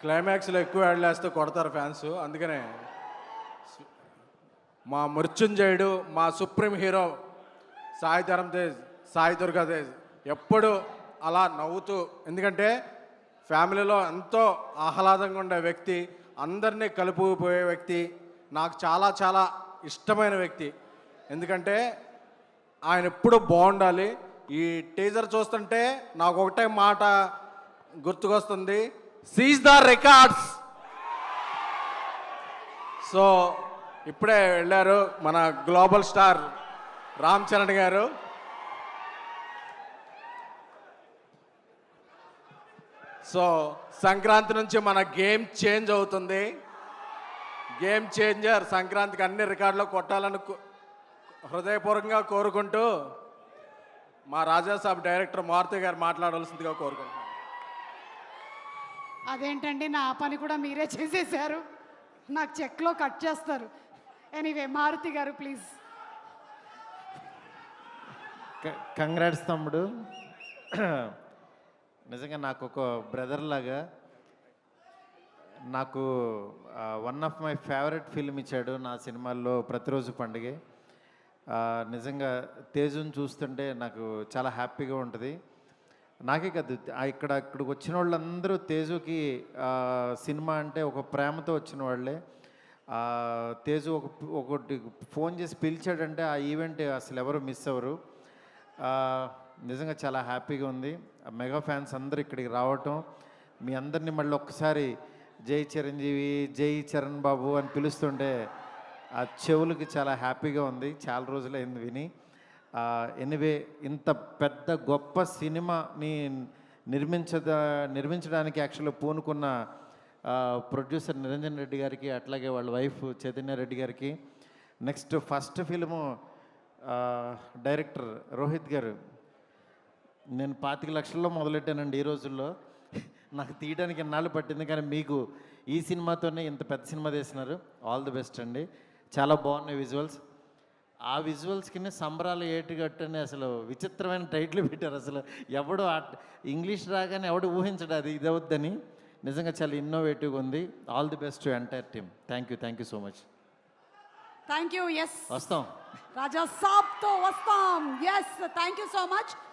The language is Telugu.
క్లైమాక్స్లో ఎక్కువ వెళ్ళేస్తే కొడతారు ఫ్యాన్స్. అందుకనే మా మృత్యుంజయుడు మా సుప్రీం హీరో సాయి ధరమ్ తేజ్ సాయి దుర్గా తేజ్ ఎప్పుడు అలా నవ్వుతూ ఎందుకంటే ఫ్యామిలీలో ఎంతో ఆహ్లాదంగా ఉండే వ్యక్తి అందరినీ కలుపుకుపోయే వ్యక్తి నాకు చాలా చాలా ఇష్టమైన వ్యక్తి. ఎందుకంటే ఆయన ఎప్పుడు బాగుండాలి. ఈ టీజర్ చూస్తుంటే నాకు ఒకటే మాట గుర్తుకొస్తుంది. సీజ్ ద రికార్డ్స్ సో ఇప్పుడే వెళ్ళారు మన గ్లోబల్ స్టార్ రామ్ చరణ్ గారు. సో సంక్రాంతి నుంచి మన గేమ్ చేంజ్ అవుతుంది. గేమ్ చేంజర్ సంక్రాంతికి అన్ని రికార్డులు కొట్టాలని హృదయపూర్వకంగా కోరుకుంటూ మా రాజాసాబ్ డైరెక్టర్ మారుతి గారు మాట్లాడవలసిందిగా కోరుకుంటున్నాను. అదేంటండి నా పని కూడా మీరే చేసేసారు నాకు చెక్లో కట్ చేస్తారు. ఎనీవే మారుతి గారు ప్లీజ్. కంగ్రాట్స్ తమ్ముడు. నిజంగా నాకు ఒక బ్రదర్ లాగా నాకు one of my favourite film ఇచ్చాడు నా సినిమాల్లో ప్రతిరోజు పండుగే. నిజంగా తేజుని చూస్తుంటే నాకు చాలా హ్యాపీగా ఉంటుంది. నాకే కాదు ఇక్కడ ఇక్కడికి వచ్చిన వాళ్ళందరూ తేజుకి సినిమా అంటే ఒక ప్రేమతో వచ్చిన వాళ్ళే. తేజు ఒక ఒకటి ఫోన్ చేసి పిలిచాడంటే ఆ ఈవెంట్ అసలు ఎవరు మిస్ అవ్వరు. నిజంగా చాలా హ్యాపీగా ఉంది. మెగా ఫ్యాన్స్ అందరు ఇక్కడికి రావటం. మీ అందరినీ మళ్ళీ ఒక్కసారి జై చిరంజీవి జై చరణ్ బాబు అని పిలుస్తుంటే ఆ చెవులకి చాలా హ్యాపీగా ఉంది. చాలా రోజులైంది విని. ఎనివే ఇంత పెద్ద గొప్ప సినిమాని నిర్మించద నిర్మించడానికి యాక్చువల్గా పూనుకున్న ప్రొడ్యూసర్ నిరంజన్ రెడ్డి గారికి అట్లాగే వాళ్ళ వైఫ్ చైతన్య రెడ్డి గారికి next first film director Rohit గారు. నేను పాతిక లక్షల్లో మొదలెట్టానండి ఈ రోజుల్లో. నాకు తీయడానికి ఎన్నాళ్ళు పట్టింది కానీ మీకు ఈ సినిమాతోనే ఇంత పెద్ద సినిమా తీసినారు ఆల్ ది బెస్ట్ అండి. చాలా బాగున్నాయి విజువల్స్ ఆ విజువల్స్కి సంబరాలు ఏటుగట్టు అని అసలు విచిత్రమైన టైటిల్ పెట్టారు అసలు. ఎవడు ఇంగ్లీష్ రాగానే ఎవడు ఊహించడు అది ఇది అవుద్దని నిజంగా చాలా ఇన్నోవేటివ్గా ఉంది. All the best to entire team thank you thank you so much thank you yes వస్తాం. రాజా సాబ్తో వస్తాం. Yes thank you so much